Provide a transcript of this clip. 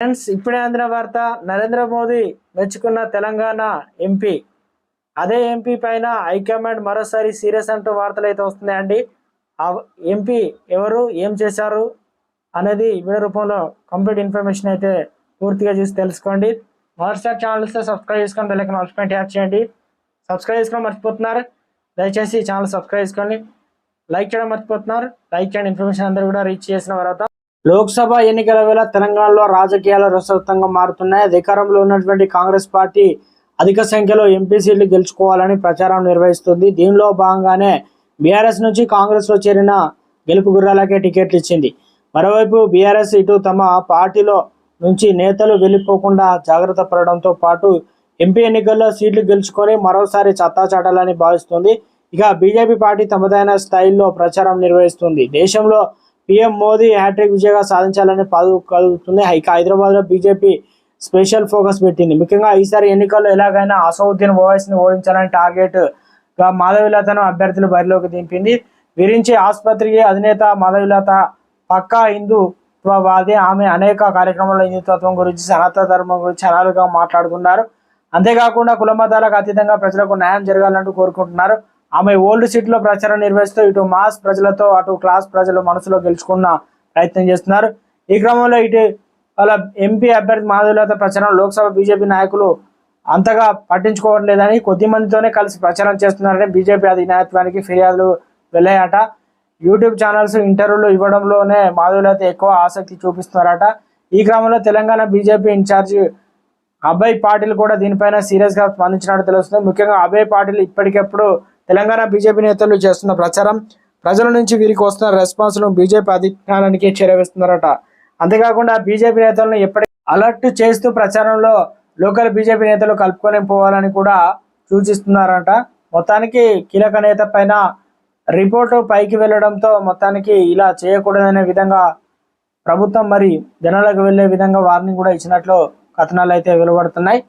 Friends ఇప్పుడే అందిన వార్త నరేంద్ర మోదీ మెచ్చుకున్న తెలంగాణ ఎంపీ. అదే ఎంపీ పైన హైకమాండ్ మరోసారి సీరియస్ అంటూ వార్తలు అయితే వస్తున్నాయండి ఆ ఎంపీ ఎవరు ఏం చేశారు అనేది వీడియో రూపంలో కంప్లీట్ ఇన్ఫర్మేషన్ అయితే పూర్తిగా చూసి తెలుసుకోండి. మొదటిసారి ఛానల్స్ సబ్స్క్రైబ్ చేసుకొని బెల్లైకన్ ఆల్స్మెంట్ యాడ్ చేయండి. సబ్స్క్రైబ్ చేసుకోవడం మర్చిపోతున్నారు దయచేసి ఛానల్ సబ్స్క్రైబ్ చేసుకోండి. లైక్ చేయడం మర్చిపోతున్నారు లైక్ చేయండి. ఇన్ఫర్మేషన్ అందరూ కూడా రీచ్ చేసిన తర్వాత లోక్సభ ఎన్నికల వేళ తెలంగాణలో రాజకీయాలు రసవత్తంగా మారుతున్నాయి. అధికారంలో ఉన్నటువంటి కాంగ్రెస్ పార్టీ అధిక సంఖ్యలో ఎంపీ సీట్లు గెలుచుకోవాలని ప్రచారం నిర్వహిస్తుంది. దీనిలో భాగంగానే బీఆర్ఎస్ నుంచి కాంగ్రెస్లో చేరిన గెలుపు గుర్రాలకే టికెట్లు ఇచ్చింది. మరోవైపు బీఆర్ఎస్ ఇటు తమ పార్టీలో నుంచి నేతలు వెళ్ళిపోకుండా జాగ్రత్త పడడంతో పాటు ఎంపీ ఎన్నికల్లో సీట్లు గెలుచుకొని మరోసారి చత్తా చాటాలని భావిస్తుంది. ఇక బీజేపీ పార్టీ తమదైన స్థాయిలో ప్రచారం నిర్వహిస్తుంది. దేశంలో పీఎం మోదీ హ్యాట్రిక్ విజయంగా సాధించాలని కలుగుతుంది ఇక హైదరాబాద్లో బీజేపీ స్పెషల్ ఫోకస్ పెట్టింది. ముఖ్యంగా ఈసారి ఎన్నికల్లో ఎలాగైనా అసౌద్దీన్ ఓవైసీని ఓడించాలని టార్గెట్గా మాధవిలతను అభ్యర్థులు బరిలోకి దింపింది. విరించి ఆసుపత్రికి అధినేత మాధవిలత పక్కా హిందూత్వవాది ఆమె అనేక కార్యక్రమాల్లో హిందుత్వం గురించి సనాతన ధర్మం గురించి అనాలుగా మాట్లాడుతున్నారు. అంతేకాకుండా కుల మతాలకు అతీతంగా ప్రజలకు న్యాయం జరగాలంటూ కోరుకుంటున్నారు. ఆమె ఓల్డ్ సిటీలో ప్రచారం నిర్వహిస్తూ ఇటు మాస్ ప్రజలతో అటు క్లాస్ ప్రజల మనసులో గెలుచుకున్న ప్రయత్నం చేస్తున్నారు. ఈ క్రమంలో ఇటు వాళ్ళ ఎంపీ అభ్యర్థి మాధవీలత ప్రచారం లోక్సభ బీజేపీ నాయకులు అంతగా పట్టించుకోవట్లేదని కొద్ది మందితోనే కలిసి ప్రచారం చేస్తున్నారని బీజేపీ అధినాయత్వానికి ఫిర్యాదులు వెళ్ళాయట యూట్యూబ్ ఛానల్స్ ఇంటర్వ్యూలు ఇవ్వడంలోనే మాధవీలత ఎక్కువ ఆసక్తి చూపిస్తున్నారట. ఈ క్రమంలో తెలంగాణ బీజేపీ ఇన్ఛార్జి అభయ్ పాటిల్ కూడా దీనిపైన సీరియస్గా స్పందించినట్టు తెలుస్తుంది. ముఖ్యంగా అభయ్ పాటిల్ ఇప్పటికప్పుడు తెలంగాణ బీజేపీ నేతలు చేస్తున్న ప్రచారం ప్రజల నుంచి వీరికి వస్తున్న రెస్పాన్స్ను బీజేపీ అధిష్టానానికి చేరవేస్తున్నారట. అంతేకాకుండా బీజేపీ నేతలను ఎప్పటికీ అలర్ట్ చేస్తూ ప్రచారంలో లోకల్ బీజేపీ నేతలు కలుపుకొని పోవాలని కూడా సూచిస్తున్నారట. మొత్తానికి కీలక నేత పైన రిపోర్టు పైకి వెళ్ళడంతో మొత్తానికి ఇలా చేయకూడదనే విధంగా ప్రభుత్వం మరి జనాలకు వెళ్ళే విధంగా వార్నింగ్ కూడా ఇచ్చినట్లు కథనాలు అయితే వెలువడుతున్నాయి.